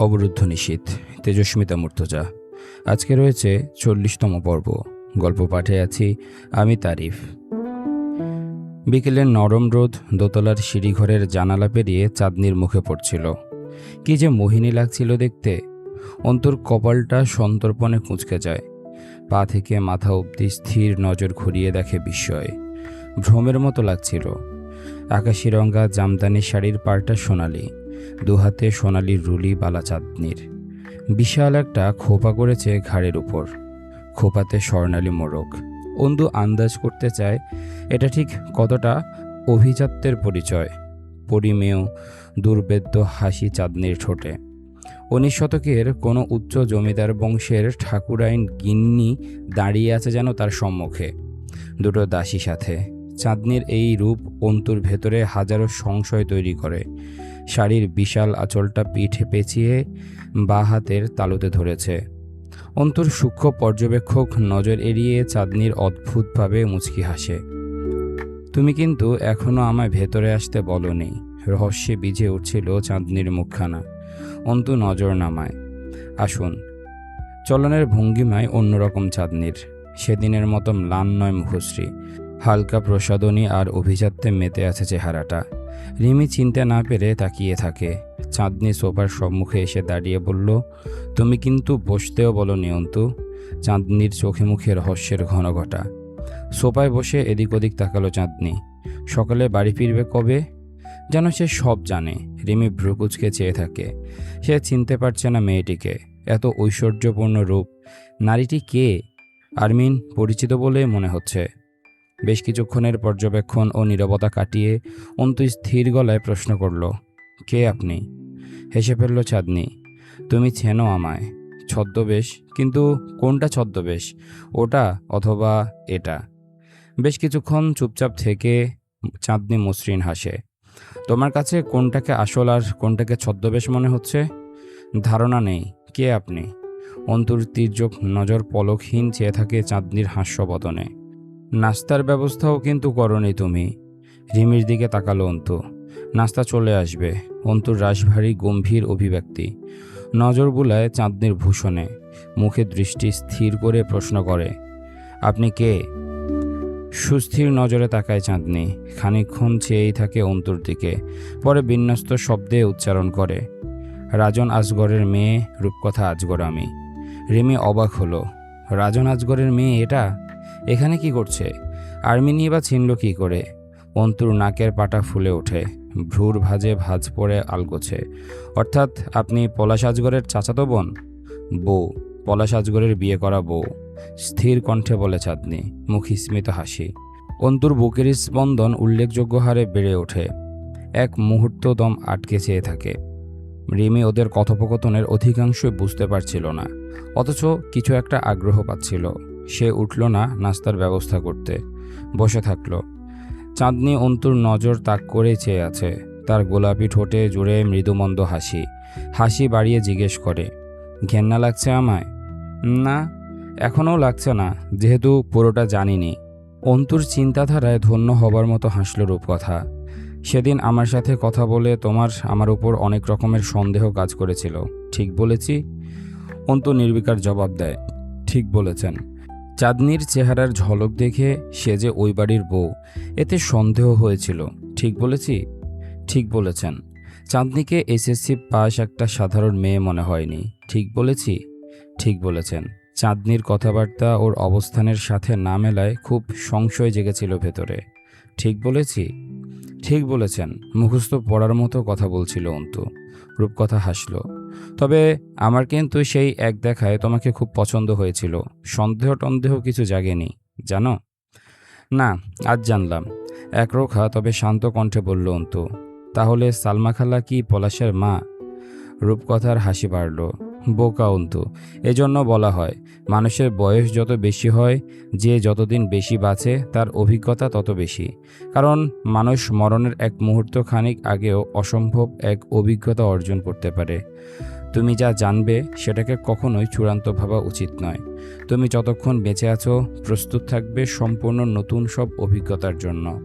অবরুদ্ধ নিশীথ তেজস্মিতা মূর্তজা। আজকে রয়েছে চল্লিশতম পর্ব। গল্প পাঠে আছি আমি তারিফ। বিকেলের নরম রোদ দোতলার সিঁড়িঘরের জানালা পেরিয়ে চাঁদনির মুখে পড়ছিল। কি যে মোহিনী লাগছিল দেখতে। অন্তর কপালটা সন্তর্পণে কুঁচকে যায়। পা থেকে মাথা অবধি স্থির নজর ঘুরিয়ে দেখে বিস্ময়ে। ভ্রমের মতো লাগছিল। আকাশি রঙা জামদানি শাড়ির পাড়টা সোনালি। দুহাতে সোনালি রুলি বালা চাঁদনির। বিশাল একটা খোপা করেছে ঘাড়ের উপর। খোপাতে স্বর্ণালী মোড়ক অন্দু আন্দাজ করতে চায়, এটা ঠিক কতটা অভিজাত্যের পরিচয়? পরিমেয়, দুর্বেদ্য হাসি চাঁদনির ঠোঁটে। উনিশ শতকের কোনো উচ্চ জমিদার বংশের ঠাকুরাইন গিন্নি দাঁড়িয়ে আছে যেন তার সম্মুখে। দুটো দাসী সাথে। চাঁদনির এই রূপ অন্তুর ভেতরে হাজারো সংশয় তৈরি করে। শাড়ির বিশাল আঁচলটা পিঠে পেঁচিয়ে বা হাতের তালুতে ধরেছে। অন্তর সূক্ষ্ম পর্যবেক্ষক নজর এড়িয়ে চাঁদনির অদ্ভুতভাবে মুচকি হাসে। তুমি কিন্তু এখনও আমায় ভেতরে আসতে বলনি। রহস্যে বিজে উঠছিল চাঁদনির মুখখানা। অন্তু নজর নামায়। আসুন। চলনের ভঙ্গিমায় অন্যরকম চাঁদনির। সেদিনের মতো ম্লান নয় মুখশ্রী। হালকা প্রসাদনী আর অভিজাত্যে মেতে আছে চেহারাটা। রিমি চিনতে না পেরে তাকিয়ে থাকে। চাঁদনি সোফার সম্মুখে এসে দাঁড়িয়ে বলল, তুমি কিন্তু বসতেও বলো নিয়ন্তু চাঁদনির চোখে মুখে রহস্যের ঘন ঘটা। সোফায় বসে এদিক ওদিক তাকালো চাঁদনি। সকালে বাড়ি ফিরবে কবে? যেন সে সব জানে। রিমি ভ্রুকুচকে চেয়ে থাকে। সে চিনতে পারছে না মেয়েটিকে। এত ঐশ্বর্যপূর্ণ রূপ। নারীটি কে? আরমিন পরিচিত বলে মনে হচ্ছে। বেশ কিছুক্ষণের পর্যবেক্ষণ ও নীরবতা কাটিয়ে অন্তু স্থির গলায় প্রশ্ন করল, কে আপনি? হেসে ফেলল চাঁদনি, তুমি চেনো আমায়। ছদ্মবেশ, কিন্তু কোনটা ছদ্মবেশ? ওটা অথবা এটা? বেশ কিছুক্ষণ চুপচাপ থেকে চাঁদনি মসৃণ হাসে, তোমার কাছে কোনটাকে আসল আর কোনটাকে ছদ্মবেশ মনে হচ্ছে? ধারণা নেই, কে আপনি? অন্তুর তীর্যক নজর পলকহীন চেয়ে থাকে চাঁদনির হাস্যবদনে। নাস্তার ব্যবস্থাও কিন্তু করনি তুমি। রিমির দিকে তাকালো অন্তু। নাস্তা চলে আসবে, অন্তুর রাশভারী গম্ভীর অভিব্যক্তি। নজর বুলায় চাঁদনির ভূষণে। মুখে দৃষ্টি স্থির করে প্রশ্ন করে, আপনি কে? সুস্থির নজরে তাকায় চাঁদনি। খানিকক্ষণ চেয়েই থাকে অন্তুর দিকে। পরে বিন্যস্ত শব্দে উচ্চারণ করে, রাজন আজগরের মেয়ে, রূপকথা আজগর আমি। রিমি অবাক হলো, রাজন আজগরের মেয়ে এটা? এখানে কি করছে? আর্মিনি বা চিনল কি করে? অন্তুর নাকের পাটা ফুলে ওঠে, ভ্রুর ভাজে ভাজ পড়ে আলগোছে। অর্থাৎ আপনি পলাশ আজগরের চাচাতো বোন? বউ, পলাশ আজগরের বিয়ে করা বউ। স্থির কণ্ঠে বলে চাঁদনি মুখী স্মিত হাসি। অন্তুর বুকের স্পন্দন উল্লেখযোগ্য হারে বেড়ে ওঠে। এক মুহূর্ত দম আটকে চেয়ে থাকে। রিমি ওদের কথোপকথনের অধিকাংশই বুঝতে পারছিল না, অথচ কিছু একটা আগ্রহ পাচ্ছিল। সে উঠল না নাস্তার ব্যবস্থা করতে। বসে থাকল। চাঁদনি অন্তুর নজর তাক করে চেয়ে আছে। তার গোলাপি ঠোঁটে জুড়ে মৃদুমন্দ হাসি। হাসি বাড়িয়ে জিজ্ঞেস করে, ঘেন্না লাগছে আমায়? না, এখনও লাগছে না, যেহেতু পুরোটা জানিনি। অন্তুর চিন্তাধারায় ধন্য হবার মতো হাসল রূপকথা। সেদিন আমার সাথে কথা বলে তোমার, আমার উপর অনেক রকমের সন্দেহ কাজ করেছিল। ঠিক বলেছি? অন্তু নির্বিকার জবাব দেয়, ঠিক বলেছেন। চাঁদনির চেহারার ঝলক দেখে সে যে ওই বাড়ির বউ, এতে সন্দেহ হয়েছিল। ঠিক বলেছি? ঠিক বলেছেন। চাঁদনিকে এসএসসি পাস একটা সাধারণ মেয়ে মনে হয়নি। ঠিক বলেছি? ঠিক বলেছেন। চাঁদনির কথাবার্তা ওর অবস্থানের সাথে না মেলায় খুব সংশয় জেগেছিল ভেতরে। ঠিক বলেছি? ঠিক বলেছেন। মুখস্থ পড়ার মতো কথা বলছিল অন্তু। রূপকথা হাসল। তবে আমার কিন্তু সেই এক দেখায় তোমাকে খুব পছন্দ হয়েছিল। সন্দেহ টন্দেহ কিছু জাগেনি, জানো? না, আজ জানলাম। একরোখা তবে শান্ত কণ্ঠে বলল, অন্তু, তাহলে সালমা খালা কি পলাশের মা? রূপকথার হাসি বাড়ল, বোকা অন্তু, এজন্য বলা হয়, মানুষের বয়স যত বেশি হয়, যে যতদিন বেশি বাঁচে, তার অভিজ্ঞতা তত বেশি। কারণ মানুষ মরণের এক মুহূর্ত খানিক আগেও অসম্ভব এক অভিজ্ঞতা অর্জন করতে পারে। তুমি যা জানবে সেটাকে কখনোই চূড়ান্ত ভাবা উচিত নয়। তুমি যতক্ষণ বেঁচে আছো, প্রস্তুত থাকবে সম্পূর্ণ নতুন সব অভিজ্ঞতার জন্য।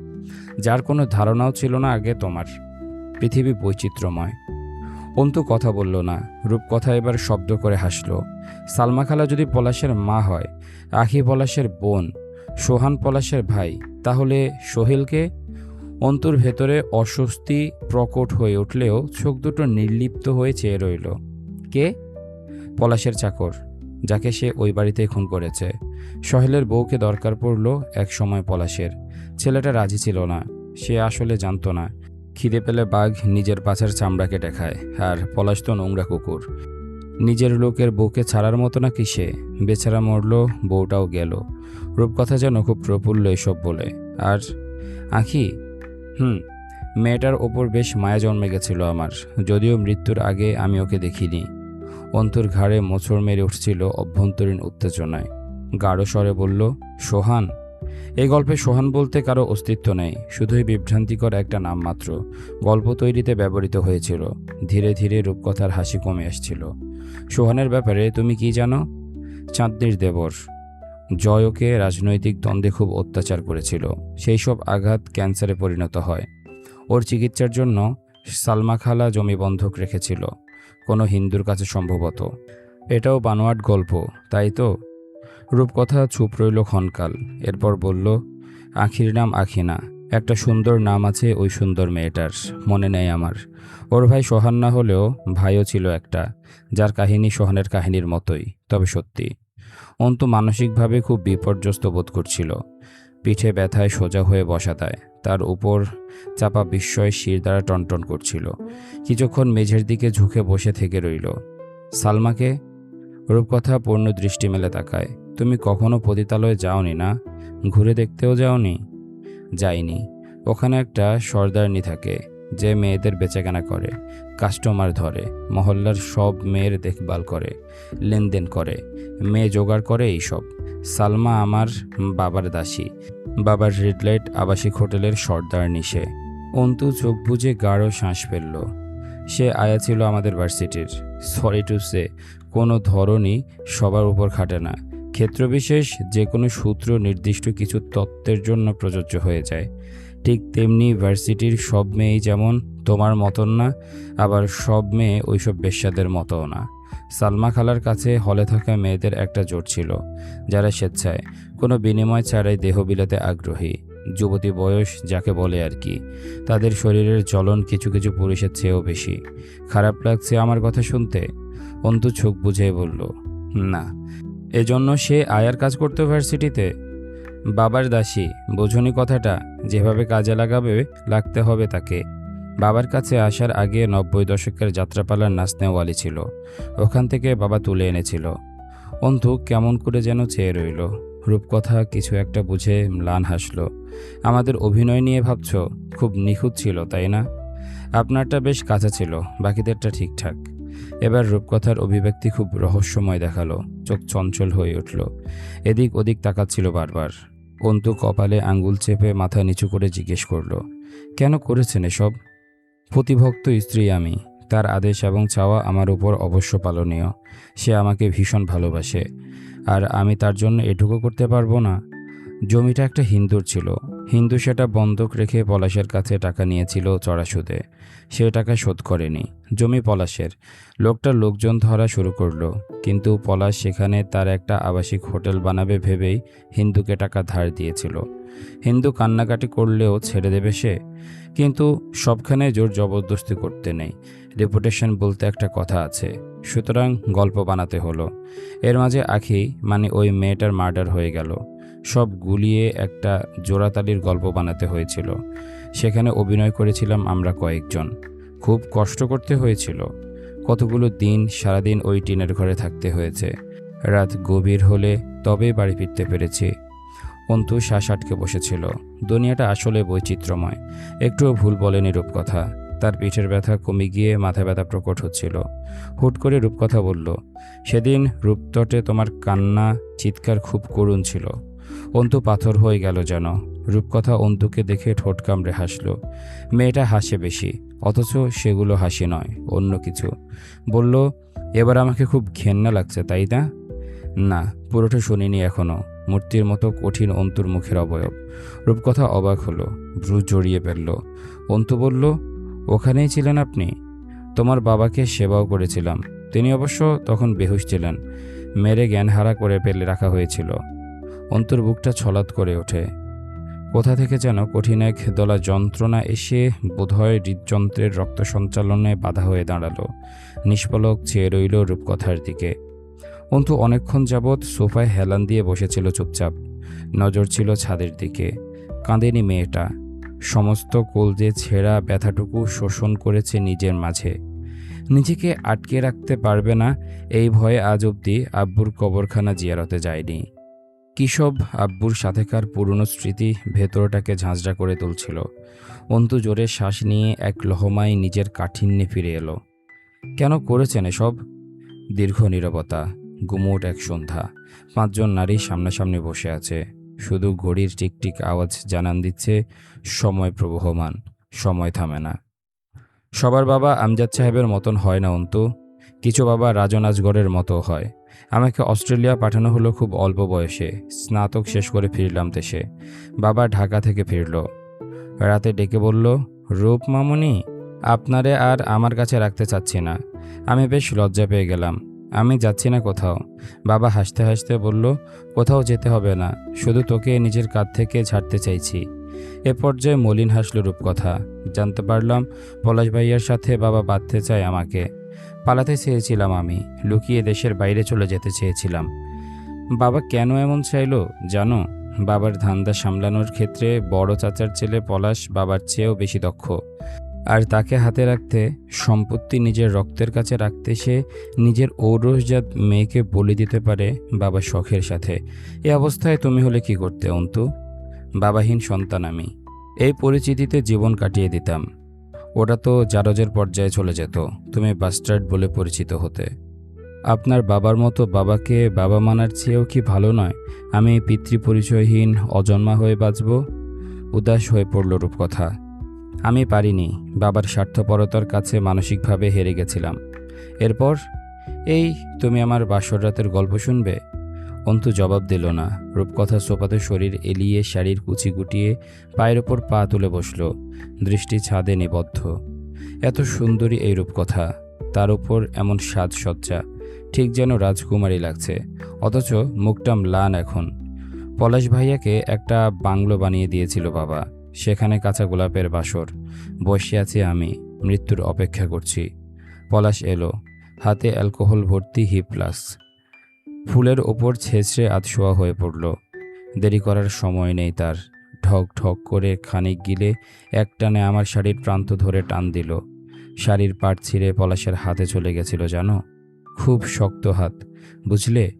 যার কোনো ধারণাও ছিল না আগে তোমার। পৃথিবী বৈচিত্র্যময়। অন্তু কথা বলল না। রূপকথা এবার শব্দ করে হাসল। সালমা খালা যদি পলাশের মা হয়, আখি পলাশের বোন, সোহান পলাশের ভাই, তাহলে সোহেলকে? অন্তুর ভেতরে অস্বস্তি প্রকট হয়ে উঠলেও চোখ দুটো নির্লিপ্ত হয়ে চেয়ে রইল। কে? পলাশের চাকর, যাকে সে ওই বাড়িতে খুন করেছে। সহেলের বউকে দরকার পড়ল এক সময় পলাশের। ছেলেটা রাজি ছিল না, সে আসলে জানতো না। খিদে পেলে বাঘ নিজের পাছার চামড়া কেটে খায়, আর পলাশ তো নোংরা কুকুর। নিজের লোকের বউকে ছাড়ার মতো নাকি সে? বেচারা মরল, বউটাও গেল। রূপকথা যেন খুব প্রফুল্ল এসব বলে। আর আখি? হুম, মেয়েটার ওপর বেশ মায়া জন্মে গেছিল আমার, যদিও মৃত্যুর আগে আমি ওকে দেখিনি। অন্তর ঘাড়ে মোচড় মেরে উঠছিল অভ্যন্তরীণ উত্তেজনায়। গাঢ় স্বরে বলল, সোহান? এই গল্পে সোহান বলতে কারও অস্তিত্ব নেই, শুধুই বিভ্রান্তিকর একটা নাম মাত্র গল্প তৈরিতে ব্যবহৃত হয়েছিল। ধীরে ধীরে রূপকথার হাসি কমে আসছিল। সোহানের ব্যাপারে তুমি কি জানো? চাঁদনির দেবর। জয়কে রাজনৈতিক দ্বন্দ্বে খুব অত্যাচার করেছিল। সেই সব আঘাত ক্যান্সারে পরিণত হয়। ওর চিকিৎসার জন্য সালমা খালা জমি বন্ধক রেখেছিল। কোনো হিন্দুর কাছে সম্ভবত। এটাও বানোয়াট গল্প, তাই তো? রূপকথা চুপ রইল ক্ষণকাল। এরপর বলল, আখির নাম আখিনা। একটা সুন্দর নাম আছে ওই সুন্দর মেয়েটার, মনে নেই আমার। ওর ভাই সোহান না হলেও ভাইও ছিল একটা, যার কাহিনী সোহানের কাহিনীর মতোই, তবে সত্যি। অন্তু মানসিকভাবে খুব বিপর্যস্ত বোধ করছিল। পিঠে ব্যথায় সোজা হয়ে বসা দেয় তার উপর চাপা বিস্ময় শির দ্বারা টনটন করছিল। কিছুক্ষণ মেঝের দিকে ঝুঁকে বসে থেকে রইল। সালমাকে, রূপকথা পূর্ণ দৃষ্টি মেলে তাকায়। তুমি কখনো পতিতালয়ে যাওনি না? ঘুরে দেখতেও যাওনি? যাইনি। ওখানে একটা সর্দারনি থাকে, যে মেয়েদের বেচাকেনা করে, কাস্টমার ধরে, মহল্লার সব মেয়ের দেখভাল করে, লেনদেন করে, মেয়ে জোগাড় করে এইসব। সালমা আমার বাবার দাসী। বাবার রেড লাইট আবাসিক হোটেলের সর্দার নিশে। অন্তু চোখ বুজে গাঢ় শ্বাস ফেলল। সে আয়া ছিল আমাদের ভার্সিটির। সরি টু সে কোনো ধরনই সবার উপর খাটে না। ক্ষেত্রবিশেষ যে কোনো সূত্র নির্দিষ্ট কিছু তত্ত্বের জন্য প্রযোজ্য হয়ে যায়। ঠিক তেমনি ভার্সিটির সব মেয়েই যেমন তোমার মতন না, আবার সব মেয়ে ওইসব বেশ্যাদের মতও না। সালমা খালার কাছে হলে থাকা মেয়েদের একটা জোট ছিল, যারা স্বেচ্ছায়, কোনো বিনিময় ছাড়াই দেহ বিলাতে আগ্রহী। যুবতী বয়স যাকে বলে আর কি, তাদের শরীরের চলন কিছু কিছু পুরুষের চেয়েও বেশি। খারাপ লাগছে আমার কথা শুনতে? অন্তু চোখ বুঝে বলল, না। এজন্য সে আয়ার কাজ করতো ভার্সিটিতে? বাবার দাসী, বোঝনি কথাটা। যেভাবে কাজে লাগাবে, লাগতে হবে তাকে। বাবার কাছে আসার আগে নব্বই দশকের যাত্রাপালার নাচনেওয়ালি ছিল। ওখান থেকে বাবা তুলে এনেছিল। অন্তু কেমন করে যেন চেয়ে রইল। রূপকথা কিছু একটা বুঝে ম্লান হাসলো। আমাদের অভিনয় নিয়ে ভাবছ? খুব নিখুঁত ছিল, তাই না? আপনারটা বেশ কাঁচা ছিল, বাকিদেরটা ঠিকঠাক। এবার রূপকথার অভিব্যক্তি খুব রহস্যময় দেখাল। চোখ চঞ্চল হয়ে উঠল। এদিক ওদিক তাকাচ্ছিল বারবার। অন্তু কপালে আঙ্গুল চেপে মাথা নিচু করে জিজ্ঞেস করল, কেন করেছেন এসব? প্রতিভক্ত স্ত্রী আমি, তার আদেশ এবং চাওয়া আমার উপর অবশ্য পালনীয়। সে আমাকে ভীষণ ভালোবাসে, আর আমি তার জন্য এটুকু করতে পারব না। জমিটা একটা হিন্দুর ছিল। হিন্দু সেটা বন্ধক রেখে পলাশের কাছে টাকা নিয়েছিল চড়া সুদে। সে টাকা শোধ করেনি। জমি পলাশের। লোকটার লোকজন ধরা শুরু করল। কিন্তু পলাশ সেখানে তার একটা আবাসিক হোটেল বানাবে ভেবেই হিন্দুকে টাকা ধার দিয়েছিল। হিন্দু কান্নাকাটি করলেও ছেড়ে দেবে সে। কিন্তু সবখানে জোর জবরদস্তি করতে নেই। রেপুটেশন বলতে একটা কথা আছে। সুতরাং গল্প বানাতে হলো। এর মাঝে আখি মানে ওই মেয়েটার মার্ডার হয়ে গেল। সব গুলিয়ে একটা জোড়াতালির গল্প বানাতে হয়েছিল। সেখানে অভিনয় করেছিলাম আমরা কয়েকজন। খুব কষ্ট করতে হয়েছিল। কতগুলো দিন সারাদিন ওই টিনের ঘরে থাকতে হয়েছে। রাত গভীর হলে তবে বাড়ি ফিরতে পেরেছি। অন্তু শ্বাস আটকে বসেছিল। দুনিয়াটা আসলে বৈচিত্র্যময়। একটুও ভুল বলেনি রূপকথা। তার পিঠের ব্যথা কমে গিয়ে মাথা ব্যথা প্রকট হচ্ছিল। হুট করে রূপকথা বলল, সেদিন রূপতটে তোমার কান্না, চিৎকার খুব করুণ ছিল। অন্তু পাথর হয়ে গেল যেন। রূপকথা অন্তুকে দেখে ঠোঁট কামড়ে হাসল। মেয়েটা হাসে বেশি, অথচ সেগুলো হাসি নয়, অন্য কিছু। বলল, এবার আমাকে খুব ঘেন্না লাগছে, তাই না? না, পুরোটা শুনিনি এখনও। মূর্তির মতো কঠিন অন্তুর মুখের অবয়ব। রূপকথা অবাক হলো, ভ্রু জড়িয়ে ফেলল অন্তু বলল, ওখানেই ছিলেন আপনি? তোমার বাবাকে সেবাও করেছিলাম। তিনি অবশ্য তখন বেহুশ ছিলেন। মেরে জ্ঞানহারা করে পেলে রাখা হয়েছিল। অন্তর বুকটা ছলাৎ করে ওঠে। কোথা থেকে যেন কঠিন এক দলা যন্ত্রণা এসে বোধহয় হৃদযন্ত্রের রক্ত সঞ্চালনে বাধা হয়ে দাঁড়াল। নিষ্পলক চেয়ে রইল রূপকথার দিকে। অন্তু অনেকক্ষণ যাবৎ সোফায় হেলান দিয়ে বসেছিল চুপচাপ। নজর ছিল ছাদের দিকে। কাঁদেনি মেয়েটা। সমস্ত কলজে ছেঁড়া ব্যথাটুকু শোষণ করেছে নিজের মাঝে। নিজেকে আটকে রাখতে পারবে না, এই ভয়ে আজ অবধি আব্বুর কবরখানা জিয়ারতে যায়নি। কিসব আব্বুর সাথেকার পুরনো স্মৃতি ভেতরটাকে ঝাঁঝরা করে তুলছিল। অন্তু জোরে শ্বাস নিয়ে এক লহমায় নিজের কাঠিন্যে ফিরে এলো। কেন করেছেন এসব? দীর্ঘ নীরবতা। গুমোট এক সন্ধ্যা। পাঁচজন নারী সামনাসামনি বসে আছে। শুধু ঘড়ির টিকটিক আওয়াজ জানান দিচ্ছে, সময় প্রবহমান, সময় থামে না। সবার বাবা আমজাদ সাহেবের মতন হয় না অন্তু। কিছু বাবা রাজন আজগরের মতো হয়। আমাকে অস্ট্রেলিয়া পাঠানো হলো খুব অল্প বয়সে। স্নাতক শেষ করে ফিরলাম দেশে। বাবা ঢাকা থেকে ফিরল। রাতে ডেকে বলল, রূপ মামুনি, আপনারে আর আমার কাছে রাখতে চাচ্ছি না। আমি বেশ লজ্জা পেয়ে গেলাম। আমি যাচ্ছি না কোথাও। বাবা হাসতে হাসতে বলল, কোথাও যেতে হবে না, শুধু তোকে নিজের কাঁধ থেকে ছাড়তে চাইছি। এ পর্যায়ে মলিন হাসল রূপকথা। জানতে পারলাম, পলাশ ভাইয়ার সাথে বাবা বাঁধতে চায় আমাকে। পালাতে চেয়েছিলাম আমি, লুকিয়ে দেশের বাইরে চলে যেতে চেয়েছিলাম। বাবা কেন এমন চাইলো জানো? বাবার ধান্দা সামলানোর ক্ষেত্রে বড় চাচার ছেলে পলাশ বাবার চেয়েও বেশি দক্ষ। আর তাকে হাতে রাখতে সম্পত্তি নিজের রক্তের কাছে রাখতে সে নিজের ঔরসজাত মেয়েকে বলি দিতে পারে বাবা শখের সাথে। এ অবস্থায় তুমি হলে কি করতে, অন্তু? বাবাহীন সন্তান আমি। এই পরিচিতিতে জীবন কাটিয়ে দিতাম। ওটা তো জারজের পর্যায়ে চলে যেত, তুমি বাস্টার্ড বলে পরিচিত হতে। আপনার বাবার মতো বাবাকে বাবা মানার চেয়েও কি ভালো নয়? আমি পিতৃপরিচয়হীন অজন্মা হয়ে বাঁচব? উদাস হয়ে পড়ল রূপকথা। আমি পারিনি, বাবার স্বার্থপরতার কাছে মানসিকভাবে হেরে গেছিলাম। এরপর, এই, তুমি আমার বাসর রাতের গল্প শুনবে? অন্তু জবাব দিল না। রূপকথা সোপাতে শরীর এলিয়ে শাড়ির কুচি গুটিয়ে পায়ের ওপর পা তুলে বসল। দৃষ্টি ছাদে নিবদ্ধ। এত সুন্দরী এই রূপকথা। তার উপর এমন সাজসজ্জা। ঠিক যেন রাজকুমারী লাগছে। অথচ মুখটা ম্লান এখন। পলাশ ভাইয়াকে একটা বাংলো বানিয়ে দিয়েছিল বাবা। সেখানে কাঁচা গোলাপের বাসর। বসে আছি আমি, মৃত্যুর অপেক্ষা করছি। পলাশ এলো, হাতে অ্যালকোহল ভর্তি হি প্লাস ফুলের ওপর ছেঁচড়ে আতশোয়া হয়ে পড়ল। দেরি করার সময় নেই তার। ঢক ঢক করে খানিক গিলে একটানে আমার শাড়ির প্রান্ত ধরে টান দিল। শাড়ির পাট ছিঁড়ে পলাশের হাতে চলে গেছিল, জানো? খুব শক্ত হাত, বুঝলে?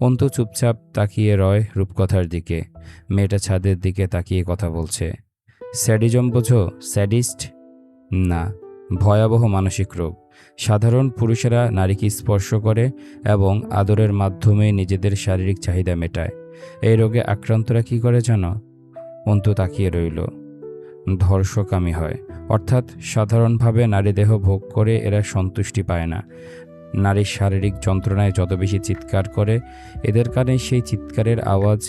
অন্তু চুপচাপ তাকিয়ে রয় রূপকথার দিকে। মেয়েটা ছাদের দিকে তাকিয়ে কথা বলছে। স্যাডিজম বোঝো, স্যাডিস্ট? না, ভয়াবহ মানসিক রোগ। সাধারণ পুরুষেরা নারীকে স্পর্শ করে এবং আদরের মাধ্যমে নিজেদের শারীরিক চাহিদা মেটায়। এই রোগে আক্রান্তরা কি করে জানো? অন্তু তাকিয়ে রইল। ধর্ষকামী হয়। অর্থাৎ সাধারণভাবে নারী দেহ ভোগ করে এরা সন্তুষ্টি পায় না। নারীর শারীরিক যন্ত্রণায় যত বেশি চিৎকার করে, এদের কানে সেই চিৎকারের আওয়াজ,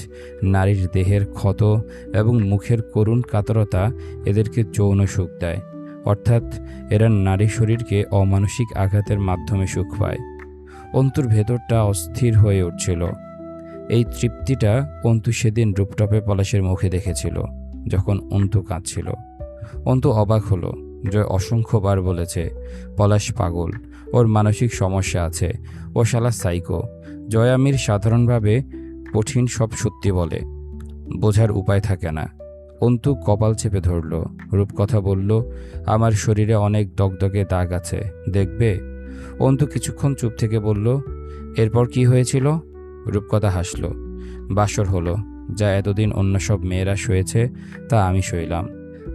নারীর দেহের ক্ষত এবং মুখের করুণ কাতরতা এদেরকে যৌন সুখ দেয়। অর্থাৎ এরা নারী শরীরকে অমানসিক আঘাতের মাধ্যমে সুখ পায়। অন্তুর ভেতরটা অস্থির হয়ে উঠছিল। এই তৃপ্তিটা অন্তু সেদিন রূপটপে পলাশের মুখে দেখেছিল, যখন অন্তু কাঁদছিল। অন্তু অবাক হলো, জয় অসংখ্যবার বলেছে, পলাশ পাগল ওর মানসিক সমস্যা আছে। ও শালা সাইকো জয় আমির সাধারণভাবে কঠিন সব সত্যি বলে। বোঝার উপায় থাকে না। অন্তু কপাল চেপে ধরল। রূপকথা বলল, আমার শরীরে অনেক দগদগে দাগ আছে, দেখবে? অন্তু কিছুক্ষণ চুপ থেকে বলল, এরপর কি হয়েছিল? রূপকথা হাসল, বাসর হলো। যা এতদিন অন্য সব মেয়েরা শুয়েছে তা আমি শুইলাম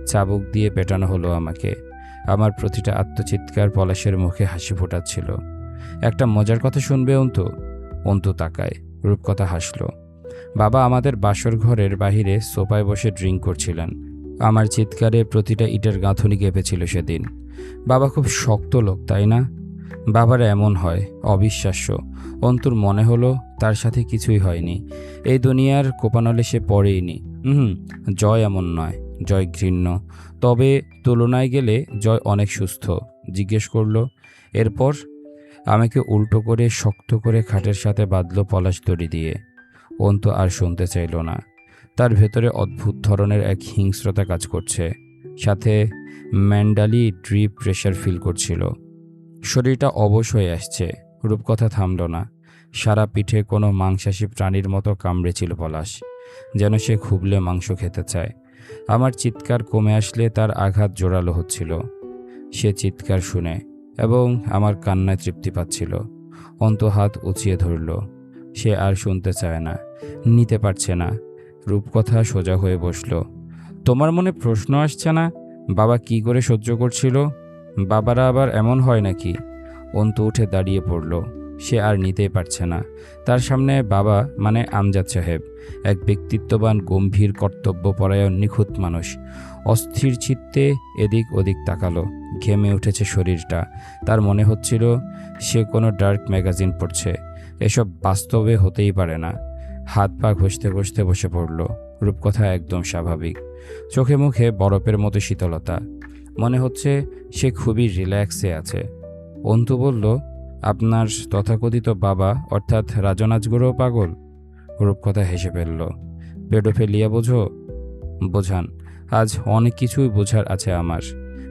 চাবুক দিয়ে পেটানো হলো আমাকে। আমার প্রতিটা আত্মচিৎকার পলাশের মুখে হাসি ফোটাচ্ছিল। একটা মজার কথা শুনবে অন্তু? অন্তু তাকায়, রূপকথা হাসলো। বাবা আমাদের বাসর ঘরের বাহিরে সোফায় বসে ড্রিঙ্ক করছিলেন। আমার চিৎকারে প্রতিটা ইটের গাঁথনি কেঁপেছিল সেদিন। বাবা খুব শক্ত লোক, তাই না? বাবার এমন হয়, অবিশ্বাস্য। অন্তুর মনে হলো তার সাথে কিছুই হয়নি। এই দুনিয়ার কোপানলে সে পড়েইনি। হুম জয় এমন নয়। জয় ঘৃণ্য তবে তুলনায় গেলে জয় অনেক সুস্থ, জিজ্ঞেস করল। এরপর আমাকে উল্টো করে শক্ত করে খাটের সাথে বাঁধলো পলাশ দড়ি দিয়ে। অন্ত আর শুনতে চাইল না। তার ভেতরে অদ্ভুত ধরনের এক হিংস্রতা কাজ করছে। সাথে ম্যান্ডালি ড্রিপ প্রেশার ফিল করছিল। শরীরটা অবশ হয়ে আসছে, রূপকথা থামল না। সারা পিঠে কোনো মাংসাশী প্রাণীর মতো কামড়েছিল পলাশ, যেন সে খুবলে মাংস খেতে চায়। আমার চিৎকার কমে আসলে তার আঘাত জোরালো হচ্ছিল। সে চিৎকার শুনে এবং আমার কান্নায় তৃপ্তি পাচ্ছিল। অন্ত হাত উঁচিয়ে ধরল। সে আর শুনতে চায় না, নিতে পারছে না। রূপকথা সোজা হয়ে বসল। তোমার মনে প্রশ্ন আসছে না, বাবা কি করে সহ্য করছিল? বাবারা আবার এমন হয় নাকি? অন্ত উঠে দাঁড়িয়ে পড়ল। সে আর নিতেই পারছে না। তার সামনে বাবা মানে আমজাদ সাহেব, এক ব্যক্তিত্ববান, গম্ভীর, কর্তব্যপরায়ণ, নিখুঁত মানুষ। অস্থির চিত্তে এদিক ওদিক তাকালো, ঘেমে উঠেছে শরীরটা। তার মনে হচ্ছিল সে কোনো ডার্ক ম্যাগাজিন পড়ছে। এসব বাস্তবে হতেই পারে না। হাত পা ঘষতে ঘষতে বসে পড়ল। রূপকথা একদম স্বাভাবিক। চোখে মুখে বরফের মতো শীতলতা। মনে হচ্ছে সে খুবই রিল্যাক্সে আছে। অন্তু বলল আপনার তথাকথিত বাবা, অর্থাৎ রাজনাজগুরো পাগল? রূপকথা হেসে ফেলল। পেডোফেলিয়া বোঝো। বোঝান, আজ অনেক কিছুই বোঝার আছে আমার।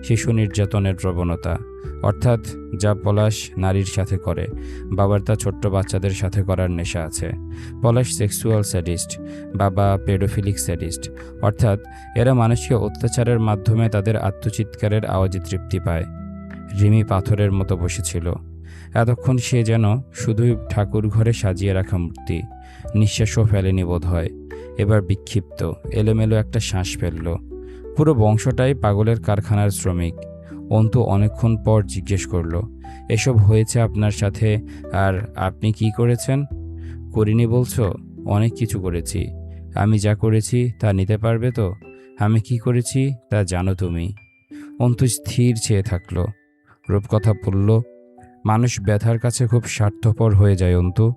শিশু নির্যাতনের প্রবণতা, অর্থাৎ যা পলাশ নারীর সাথে করে, বাবার তা ছোট্ট বাচ্চাদের সাথে করার নেশা আছে। পলাশ সেক্সুয়াল স্যাডিস্ট, বাবা পেডোফিলিক স্যাডিস্ট, অর্থাৎ এরা মানুষকে অত্যাচারের মাধ্যমে তাদের আত্মচিৎকারের আওয়াজে তৃপ্তি পায়। রিমি পাথরের মতো বসেছিল। এতক্ষণ সে যেন শুধুই ঠাকুর ঘরে সাজিয়ে রাখা মূর্তি। নিঃশ্বাসও ফেলেনি বোধ হয় এবার বিক্ষিপ্ত, এলোমেলো একটা শ্বাস ফেলল। পুরো বংশটাই পাগলের কারখানার শ্রমিক। অন্তু অনেকক্ষণ পর জিজ্ঞেস করল, এসব হয়েছে আপনার সাথে? আর আপনি কি করেছেন? করিনি বলছো? অনেক কিছু করেছি। আমি যা করেছি তা নিতে পারবে তো? আমি কি করেছি তা জানো তুমি? অন্তু স্থির চেয়ে থাকল। রূপকথা বলল মানুষ ব্যথার কাছে খুব স্বার্থপর হয়ে যায়, অন্তু।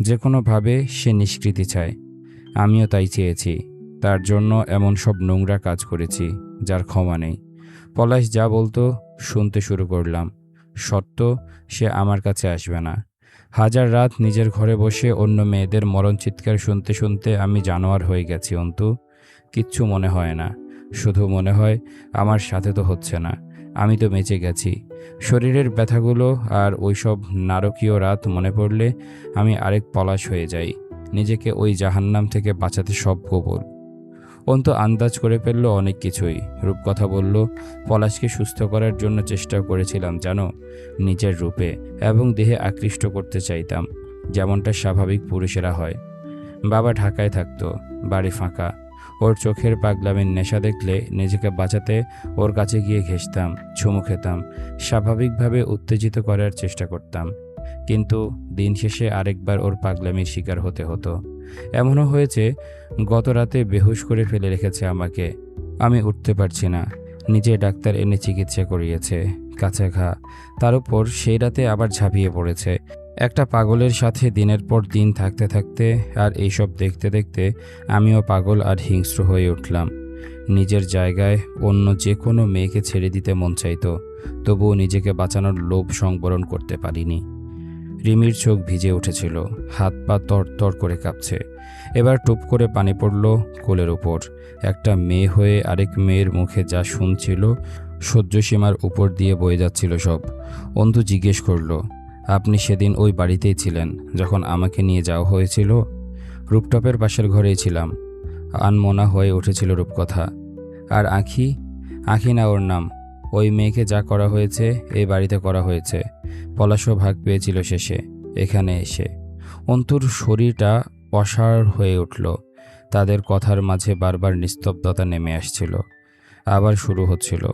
যে কোনোভাবে সে নিষ্কৃতি চায়। আমিও তাই চেয়েছি। তার জন্য এমন সব নোংরা কাজ করেছি, যার ক্ষমা নেই। পলাশ যা বলতো শুনতে শুরু করলাম। সত্য, সে আমার কাছে আসবে না। হাজার রাত নিজের ঘরে বসে অন্য মেয়েদের মরণ চিৎকার শুনতে শুনতে আমি জানোয়ার হয়ে গেছি, অন্তু। কিচ্ছু মনে হয় না। শুধু মনে হয় আমার সাথে তো হচ্ছে না। আমি তো বেঁচে গেছি। শরীরের ব্যথাগুলো আর ওইসব নারকীয় রাত মনে পড়লে আমি আরেক পলাশ হয়ে যাই, নিজেকে ওই জাহান্নাম থেকে বাঁচাতে সব কবল। অন্ত আন্দাজ করে ফেলল অনেক কিছুই। রূপকথা বলল, পলাশকে সুস্থ করার জন্য চেষ্টা করেছিলাম জানো নিজের রূপে এবং দেহে আকৃষ্ট করতে চাইতাম, যেমনটা স্বাভাবিক পুরুষেরা হয়। বাবা ঢাকায় থাকতো, বাড়ি ফাঁকা। ওর চোখের পাগলামের নেশা দেখলে নিজেকে বাঁচাতে ওর কাছে গিয়ে ঘেসতাম ছুমু খেতাম, স্বাভাবিকভাবে উত্তেজিত করার চেষ্টা করতাম। কিন্তু দিন শেষে আরেকবার ওর পাগলামির শিকার হতে হতো। এমনও হয়েছে গত রাতে বেহুশ করে ফেলে রেখেছে আমাকে। আমি উঠতে পারছি না। নিজে ডাক্তার এনে চিকিৎসা করিয়েছে। কাছে ঘা তার উপর সেই রাতে আবার ঝাঁপিয়ে পড়েছে। একটা পাগলের সাথে দিনের পর দিন থাকতে থাকতে আর এইসব দেখতে দেখতে আমিও পাগল আর হিংস্র হয়ে উঠলাম। নিজের জায়গায় অন্য যে কোনো মেয়েকে ছেড়ে দিতে মন চাইতো, তবুও নিজেকে বাঁচানোর লোভ সংবরণ করতে পারিনি। রিমির চোখ ভিজে উঠেছিল। হাত পা তর করে কাঁপছে। এবার টুপ করে পানি পড়ল কোলের ওপর একটা মেয়ে হয়ে আরেক মেয়ের মুখে যা শুনছিল, সহ্যসীমার উপর দিয়ে বয়ে যাচ্ছিল সব। অন্তু জিজ্ঞেস করল, আপনি সেদিন ওই বাড়িতেই ছিলেন যখন আমাকে নিয়ে যাওয়া হয়েছিল? রূপটপের পাশের ঘরেই ছিলাম। আনমনা হয়ে উঠেছিল রূপকথা। আর আঁখি? আঁখি না ওর নাম? ওই মেয়েকে যা করা হয়েছে এই বাড়িতে করা হয়েছে। পলাশও ভাগ পেয়েছিল শেষে, এখানে এসে। অন্তুর শরীরটা অসার হয়ে উঠল। তাদের কথার মাঝে বারবার নিস্তব্ধতা নেমে আসছিল। আবার শুরু হচ্ছিল।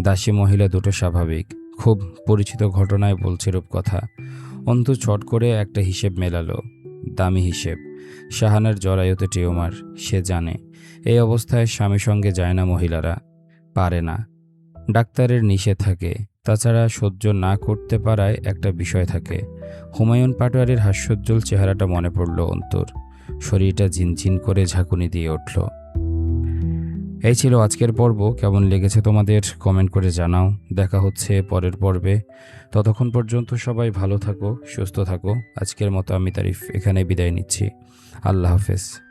দাসী মহিলা দুটো স্বাভাবিক। খুব পরিচিত ঘটনায় বলছে রূপকথা। অন্তু চট করে একটা হিসেব মেলালো। দামি হিসেব। শাহানার জরায়ুতে টিউমার। সে জানে। এই অবস্থায় স্বামী সঙ্গে যায় না মহিলারা। পারে না। ডাক্তারের নিষেধ থাকে। তাছাড়া সহ্য না করতে পারায় একটা বিষয় থাকে। হুমায়ুন পাটোয়ারির হাস্যোজ্জ্বল চেহারাটা মনে পড়ল অন্তর। শরীরটা ঝিনঝিন করে ঝাঁকুনি দিয়ে উঠল। এই ছিল আজকের পর্ব। কেমন লেগেছে তোমাদের কমেন্ট করে জানাও। দেখা হচ্ছে পরের পর্বে। ততক্ষণ পর্যন্ত সবাই ভালো থাকো, সুস্থ থাকো। আজকের মতো আমি তারিফ এখানে বিদায় নিচ্ছি। আল্লাহ হাফেজ।